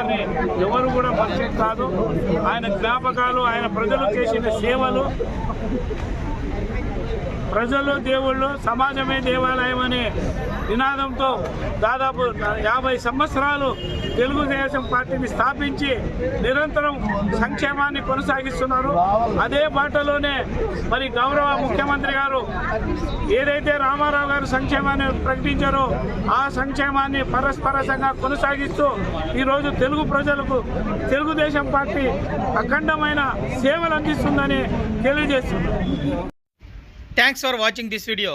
గారిని ఎవరు కూడా పరిచయం కాదు. ఆయన జ్ఞాపకాలు ఆయన ప్రజలు చేసిన సేవలు. ప్రజలు దేవుళ్ళు సమాజమే దేవాలయం అనే నినాదంతో దాదాపు యాభై సంవత్సరాలు తెలుగుదేశం పార్టీని స్థాపించి నిరంతరం సంక్షేమాన్ని కొనసాగిస్తున్నారు. అదే బాటలోనే మరి గౌరవ ముఖ్యమంత్రి గారు ఏదైతే రామారావు గారు సంక్షేమాన్ని ప్రకటించారో ఆ సంక్షేమాన్ని పరస్పరసంగా కొనసాగిస్తూ ఈరోజు తెలుగు ప్రజలకు తెలుగుదేశం పార్టీ అఖండమైన సేవలు అందిస్తుందని తెలియజేస్తున్నారు. Thanks for watching this video